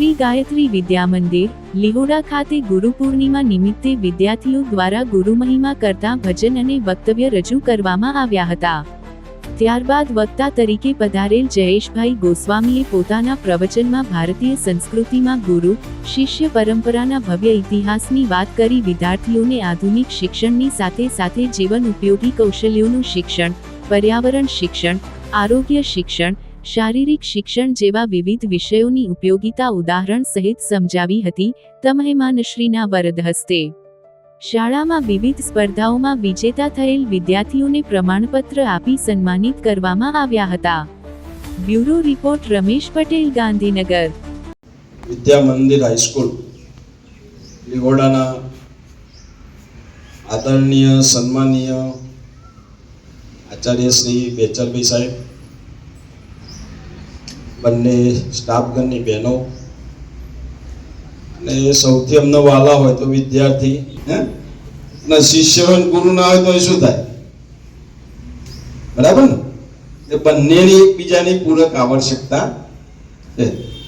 શ્રી ગાયત્રી વિદ્યા મંદિર, લિહોડા ખાતે ગુરુ પૂર્ણિમા નિમિત્તે વિદ્યાર્થીઓ દ્વારા ગુરુ મહિમા કરતા ભજન અને વક્તવ્ય રજૂ કરવામાં આવ્યા હતા. ત્યારબાદ વક્તા તરીકે પધારેલ જયેશભાઈ ગોસ્વામીએ પોતાના પ્રવચનમાં ભારતીય સંસ્કૃતિમાં ગુરુ, શિષ્ય પરંપરાના ભવ્ય ઇતિહાસની વાત કરી વિદ્યાર્થીઓને આધુનિક શિક્ષણની સાથે સાથે જીવન ઉપયોગી કૌશલ્યોનું શિક્ષણ, પર્યાવરણ શિક્ષણ, આરોગ્ય શિક્ષણ શારીરિક શિક્ષણ જેવા વિવિધ વિષયોની ઉપયોગિતા ઉદાહરણ સહિત સમજાવી હતી તમહેમાનશ્રીના વરદ હસ્તે. શાળામાં વિવિધ સ્પર્ધાઓમાં વિજેતા થયેલ વિદ્યાર્થીઓને પ્રમાણપત્ર આપી સન્માનિત કરવામાં આવ્યા હતા. Bureau report Ramesh Patel, Gandhinagar. Vidya Mandir high school લીવોડાના આદરણીય, સન્માનીય આચાર્ય શ્રી બેચરભાઈ સાહેબ બંને સ્ટાફગણની બહેનો. અને સૌથી અમને વાલા હોય તો વિદ્યાર્થી, હે? અને શિષ્ય હોય ગુરુ ના હોય તો એ શું થાય? બરાબર ને? એ બંનેની એકબીજાની પૂરક આવશ્યકતા છે.